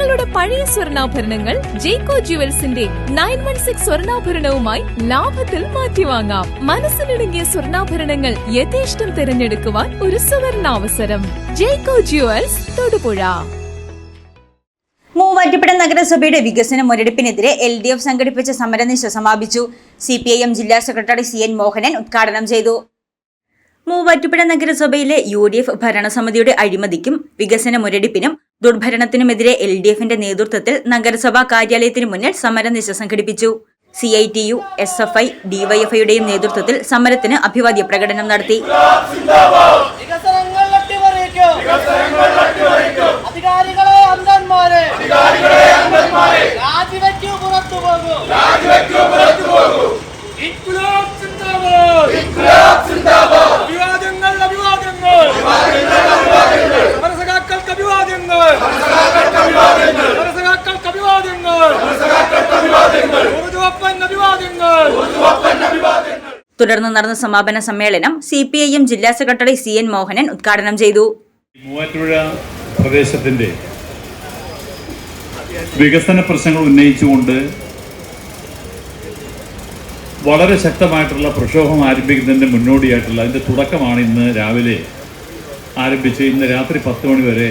നിങ്ങളുടെ പഴയ സ്വർണാഭരണങ്ങൾ ജേക്കോ ജുവൽസിന്റെ നയൻ വൺ സിക്സ് സ്വർണാഭരണവുമായി ലാഭത്തിൽ മാറ്റിവാങ്ങാം. മനസ്സിലിടുങ്ങിയ സ്വർണാഭരണങ്ങൾ യഥേഷ്ടം തിരഞ്ഞെടുക്കുവാൻ ഒരു സുവർണാവസരം. ജേക്കോ ജുവൽസ് തൊടുപുഴ. മൂവാറ്റുപുഴ നഗരസഭയുടെ വികസന മുരടിപ്പിനെതിരെ എൽ ഡി എഫ് സംഘടിപ്പിച്ച സമരനിശ സമാപിച്ചു. സി പി ഐ എം ജില്ലാ സെക്രട്ടറി സി എൻ മോഹനൻ ഉദ്ഘാടനം ചെയ്തു. മൂവാറ്റുപുഴ നഗരസഭയിലെ യു ഡി എഫ് ഭരണസമിതിയുടെ അഴിമതിക്കും വികസന മുരടിപ്പിനും ദുർഭരണത്തിനുമെതിരെ എൽ ഡി എഫിന്റെ നേതൃത്വത്തിൽ നഗരസഭാ കാര്യാലയത്തിന് മുന്നിൽ സമരനിശ സംഘടിപ്പിച്ചു. C I T U S F I ഡിവൈഎഫ്ഐയുടെയും നേതൃത്വത്തിൽ സമരത്തിന് അഭിവാദ്യ പ്രകടനം നടത്തി. രാജിവെക്കൂ പുറത്തു പോകൂ. ഇൻക്ലാബ് തുടർന്ന് നടന്ന സമാപന സമ്മേളനം സി പി ഐ എം ജില്ലാ സെക്രട്ടറി സി എൻ മോഹനൻ ഉദ്ഘാടനം ചെയ്തു. മൂവാറ്റുപുഴ പ്രദേശത്തിന്റെ വികസന പ്രശ്നങ്ങൾ ഉന്നയിച്ചുകൊണ്ട് വളരെ ശക്തമായിട്ടുള്ള പ്രക്ഷോഭം ആരംഭിക്കുന്നതിന്റെ മുന്നോടിയായിട്ടുള്ള അതിന്റെ തുടക്കമാണ് ഇന്ന് രാവിലെ ആരംഭിച്ച് ഇന്ന് രാത്രി പത്ത് മണി വരെ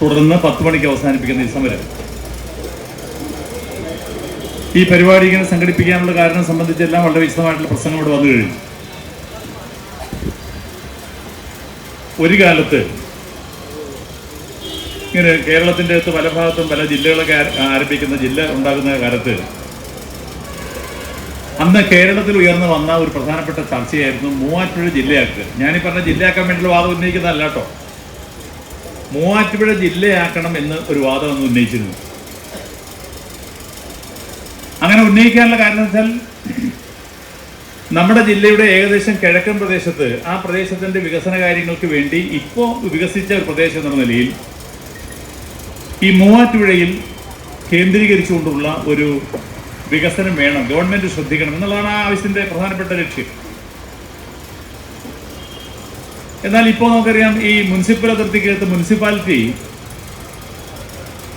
തുടർന്ന് പത്ത് മണിക്ക് അവസാനിപ്പിക്കുന്ന ഈ സമരം. ഈ പരിപാടി ഇങ്ങനെ സംഘടിപ്പിക്കാനുള്ള കാരണം സംബന്ധിച്ചെല്ലാം വളരെ വിശദമായിട്ടുള്ള പ്രശ്നങ്ങൾ ഇവിടെ വന്നു കഴിഞ്ഞു. ഒരു കാലത്ത് ഇങ്ങനെ കേരളത്തിന്റെ അകത്ത് പല ഭാഗത്തും പല ജില്ലകളൊക്കെ ആര- ആരംഭിക്കുന്ന ജില്ല ഉണ്ടാകുന്ന കാലത്ത് അന്ന് കേരളത്തിൽ ഉയർന്നു വന്ന ഒരു പ്രധാനപ്പെട്ട ചർച്ചയായിരുന്നു മൂവാറ്റുപുഴ ജില്ലയാക്കുക. ഞാനീ പറഞ്ഞ ജില്ലയാക്കാൻ വേണ്ടിയുള്ള വാദം ഉന്നയിക്കുന്നതല്ല കേട്ടോ. മൂവാറ്റുപുഴ ജില്ലയാക്കണം എന്ന് ഒരു വാദം അന്ന് ഉന്നയിച്ചിരുന്നു. അങ്ങനെ ഉന്നയിക്കാനുള്ള കാരണം വെച്ചാൽ നമ്മുടെ ജില്ലയുടെ ഏകദേശം കിഴക്കൻ പ്രദേശത്ത് ആ പ്രദേശത്തിന്റെ വികസന കാര്യങ്ങൾക്ക് വേണ്ടി ഇപ്പോൾ വികസിച്ച ഒരു പ്രദേശം എന്ന നിലയിൽ ഈ മൂവാറ്റുപുഴയിൽ കേന്ദ്രീകരിച്ചുകൊണ്ടുള്ള ഒരു വികസനം വേണം ഗവൺമെന്റ് ശ്രദ്ധിക്കണം എന്നുള്ളതാണ് ആ ആവശ്യത്തിന്റെ പ്രധാനപ്പെട്ട ലക്ഷ്യം. എന്നാൽ ഇപ്പോൾ നമുക്കറിയാം ഈ മുനിസിപ്പൽ അതിർത്തിക്കകത്ത് മുനിസിപ്പാലിറ്റി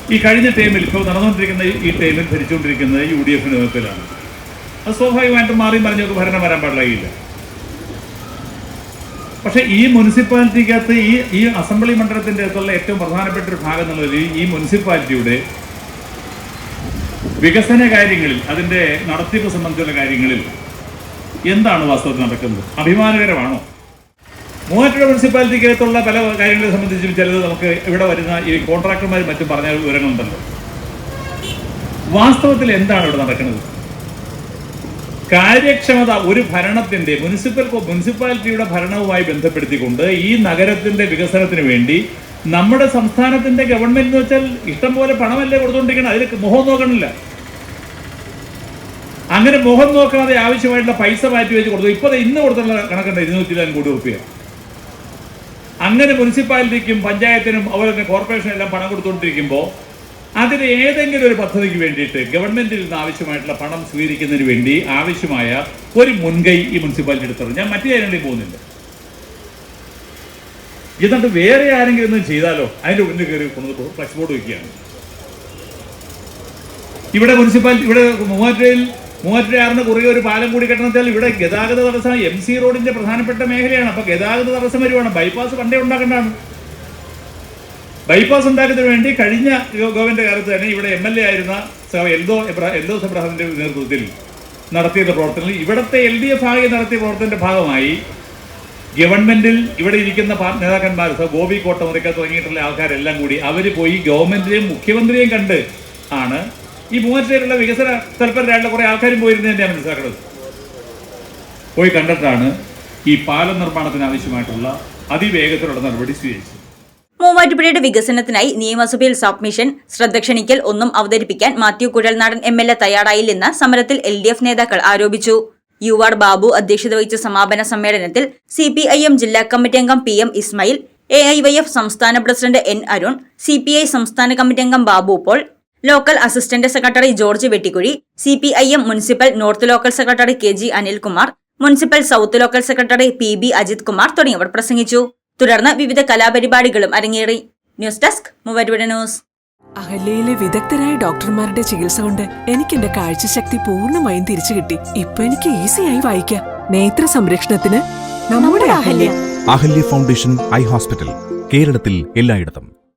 ഈ കഴിഞ്ഞ ടൈമിൽ ഇപ്പോൾ നടന്നുകൊണ്ടിരിക്കുന്ന ഈ- ടൈമിൽ ഭരിച്ചുകൊണ്ടിരിക്കുന്നത് യു ഡി എഫിന് നേതൃത്വത്തിലാണ്. അത് സ്വാഭാവികമായിട്ടും മാറി മറിഞ്ഞൊക്കെ ഭരണം വരാൻ പാടില്ല പക്ഷെ ഈ മുനിസിപ്പാലിറ്റിക്കകത്ത് ഈ ഈ അസംബ്ലി മണ്ഡലത്തിന്റെ അകത്തുള്ള ഏറ്റവും പ്രധാനപ്പെട്ട ഒരു ഭാഗം എന്നുള്ളത് ഈ മുനിസിപ്പാലിറ്റിയുടെ വികസന കാര്യങ്ങളിൽ അതിന്റെ നടത്തിപ്പ് സംബന്ധിച്ചുള്ള കാര്യങ്ങളിൽ എന്താണ് വാസ്തവത്തിൽ നടക്കുന്നത്? അഭിമാനകരമാണോ? മൂവാറ്റുപുഴ മുനിസിപ്പാലിറ്റിക്കകത്തുള്ള പല കാര്യങ്ങളെ സംബന്ധിച്ചും ചിലത് നമുക്ക് ഇവിടെ വരുന്ന ഈ കോൺട്രാക്ടർമാർ മറ്റും പറഞ്ഞ വിവരങ്ങളുണ്ടല്ലോ. വാസ്തവത്തിൽ എന്താണ് ഇവിടെ നടക്കുന്നത്? കാര്യക്ഷമത ഒരു ഭരണത്തിന്റെ മുനിസിപ്പൽ മുനിസിപ്പാലിറ്റിയുടെ ഭരണവുമായി ബന്ധപ്പെടുത്തിക്കൊണ്ട് ഈ നഗരത്തിന്റെ വികസനത്തിന് വേണ്ടി നമ്മുടെ സംസ്ഥാനത്തിന്റെ ഗവൺമെന്റ് എന്ന് വെച്ചാൽ ഇഷ്ടംപോലെ പണമല്ലേ കൊടുത്തുകൊണ്ടിരിക്കണം അതിൽ മുഖം നോക്കണില്ല. അങ്ങനെ മുഖം നോക്കാതെ ആവശ്യമായിട്ടുള്ള പൈസ മാറ്റി വെച്ച് കൊടുത്തു. ഇപ്പൊ ഇന്ന് കൊടുത്തുള്ള കണക്കുണ്ട് ഇരുന്നൂറ്റി ഇരുപത് കോടി റുപ്യ അങ്ങനെ മുനിസിപ്പാലിറ്റിക്കും പഞ്ചായത്തിനും അതുപോലെ തന്നെ കോർപ്പറേഷനും എല്ലാം പണം കൊടുത്തുകൊണ്ടിരിക്കുമ്പോൾ അതിന് ഏതെങ്കിലും ഒരു പദ്ധതിക്ക് വേണ്ടിയിട്ട് ഗവൺമെന്റിൽ നിന്ന് ആവശ്യമായിട്ടുള്ള പണം സ്വീകരിക്കുന്നതിന് വേണ്ടി ആവശ്യമായ ഒരു മുൻകൈ ഈ മുനിസിപ്പാലിറ്റി എടുത്തോളൂ ഞാൻ മറ്റു കാര്യങ്ങളിൽ പോകുന്നില്ല. എന്നിട്ട് വേറെ ആരെങ്കിലും ഒന്നും ചെയ്താലോ? അതിന്റെ മുന്നിൽ കയറി കൊണ്ടു ഫ്ലക്സ് ബോർഡ് വയ്ക്കുകയാണ് ഇവിടെ മുനിസിപ്പാലിറ്റി ഇവിടെ മൂവാറ്റുപുഴയിൽ മൂവാറ്റുപുഴയാറിന് കുറുകെ ഒരു പാലം കൂടി കെട്ടണത്തിൽ ഇവിടെ ഗതാഗത തടസ്സം എം സി റോഡിന്റെ പ്രധാനപ്പെട്ട മേഖലയാണ്. അപ്പൊ ഗതാഗത തടസ്സം വരുവാണ്. ബൈപ്പാസ് പണ്ടേ ഉണ്ടാക്കേണ്ടതാണ്. ബൈപ്പാസ് ഉണ്ടാക്കുന്നതിന് വേണ്ടി കഴിഞ്ഞ ഗവൺമെന്റ് കാലത്ത് തന്നെ ഇവിടെ എം എൽ എ ആയിരുന്ന എൽദോ എൽദോ എബ്ര- നേതൃത്വത്തിൽ നടത്തിയ പ്രവർത്തനങ്ങൾ ഇവിടുത്തെ എൽ ഡി എഫ് ആകെ നടത്തിയ പ്രവർത്തനത്തിന്റെ ഭാഗമായി ഗവൺമെന്റിൽ ഇവിടെ ഇരിക്കുന്ന നേതാക്കന്മാർ ഗോപി കോട്ടമുറിക്ക തുടങ്ങിയിട്ടുള്ള ആൾക്കാരെല്ലാം കൂടി അവർ പോയി ഗവൺമെന്റിനെയും മുഖ്യമന്ത്രിയെയും കണ്ട് ആണ് ഈ മൂവാറ്റുപേരുള്ള വികസന തൽപരരായിട്ടുള്ള കുറേ ആൾക്കാരും പോയിരുന്നു തന്നെയാണ് മനസ്സിലാക്കുന്നത് പോയി കണ്ടിട്ടാണ് ഈ പാലം നിർമ്മാണത്തിന് ആവശ്യമായിട്ടുള്ള അതിവേഗത്തിലുള്ള നടപടി സ്വീകരിച്ചത്. മൂവാറ്റുപുഴയുടെ വികസനത്തിനായി നിയമസഭയിൽ സബ്മിഷൻ ശ്രദ്ധ ക്ഷണിക്കൽ ഒന്നും അവതരിപ്പിക്കാൻ Mathew Kuzhalnadan M L A തയ്യാറായില്ലെന്ന് സമരത്തിൽ എൽ ഡി എഫ് നേതാക്കൾ ആരോപിച്ചു. യു ആർ ബാബു അധ്യക്ഷത വഹിച്ച സമാപന സമ്മേളനത്തിൽ സി പി ഐ എം ജില്ലാ കമ്മിറ്റി അംഗം P M Ismail A I Y F സംസ്ഥാന president N Arun C P I സംസ്ഥാന കമ്മിറ്റി അംഗം Babu Paul local assistant secretary George Vettikuzhi C P I M municipal north local secretary K G Anilkumar municipal south local secretary P B Ajith Kumar തുടങ്ങിയവർ പ്രസംഗിച്ചു. തുടർന്ന് വിവിധ കലാപരിപാടികളും അരങ്ങേറി. News desk news. അഹല്യയിലെ വിദഗ്ധരായ ഡോക്ടർമാരുടെ ചികിത്സ കൊണ്ട് എനിക്ക് എന്റെ കാഴ്ചശക്തി പൂർണമായും തിരിച്ചു കിട്ടി. ഇപ്പൊ എനിക്ക് ഈസിയായി വായിക്കാം. നേത്ര സംരക്ഷണത്തിന് നമ്മുടെ Ahalia. Ahalia foundation eye hospital കേരളത്തിൽ എല്ലായിടത്തും.